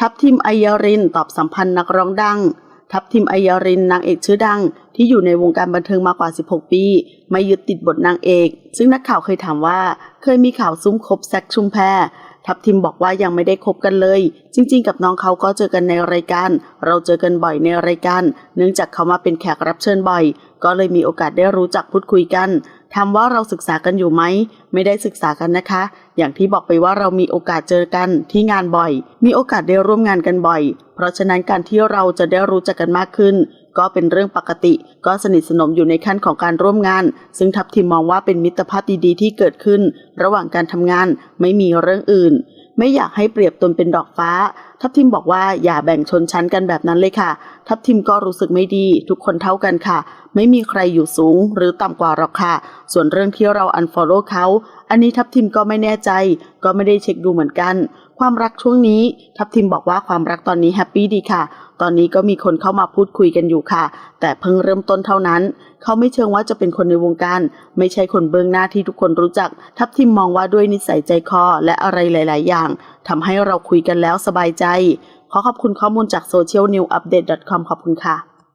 ทัพทิมไอยารินตอบสัมพันธ์นักร้องดัง ทัพทิมไอยารินนางเอกชื่อดัง ที่อยู่ในวงการบันเทิงมากว่า 16 ปี ไม่ยึดติดบทนางเอก ซึ่งนักข่าวเคยถามว่า เคยมีข่าวซุ้มคบแซกชุมแพรทัพทิมบอกว่ายังไม่ได้คบกันเลย จริง ๆ กับน้องเขาก็เจอกันในรายการ เราเจอกันบ่อยในรายการ เนื่องจากเขามาเป็นแขกรับเชิญบ่อย ก็เลยมีโอกาสได้รู้จักพูดคุยกัน ถามว่าเราศึกษากันอยู่ไหม ไม่ได้ศึกษากันนะคะ อย่างที่บอกไปว่าเรามีโอกาสเจอกันที่งานบ่อย มีโอกาสได้ร่วมงานกันบ่อย เพราะฉะนั้นการที่เราจะได้รู้จักกันมากขึ้น ก็เป็นเรื่องปกติ ก็สนิทสนมอยู่ในขั้นของการร่วมงาน ซึ่งทัพทีมมองว่าเป็นมิตรภาพดีๆ ที่เกิดขึ้น ระหว่างการทำงานไม่มีเรื่องอื่น ไม่อยากให้เปรียบตนเป็นดอกฟ้า ทัพทิมบอกว่าอย่าแบ่งชนชั้นกันแบบนั้นเลยค่ะ ทัพทิมก็รู้สึกไม่ดี ทุกคนเท่ากันค่ะ ไม่มีใครอยู่สูงหรือต่ำกว่าหรอกค่ะ ส่วนเรื่องที่เราอันฟอลโล่เขา อันนี้ทัพทิมก็ไม่แน่ใจ ก็ไม่ได้เช็คดูเหมือนกัน ความรักช่วงนี้ ทัพทิมบอกว่าความรักตอนนี้แฮปปี้ดีค่ะ ตอนนี้ก็มีคนเข้ามาพูดคุยกันอยู่ค่ะ แต่เพิ่งเริ่มต้นเท่านั้น เขาไม่เชิงว่าจะเป็นคนในวงการ ไม่ใช่คนเบื้องหน้าที่ทุกคนรู้จัก ทัพทิมมองว่าด้วยนิสัยใจคอและอะไรหลาย ๆ อย่างทำให้เราคุยกันแล้วสบายใจ ขอขอบคุณข้อมูลจาก socialnewupdate.com ขอบคุณค่ะ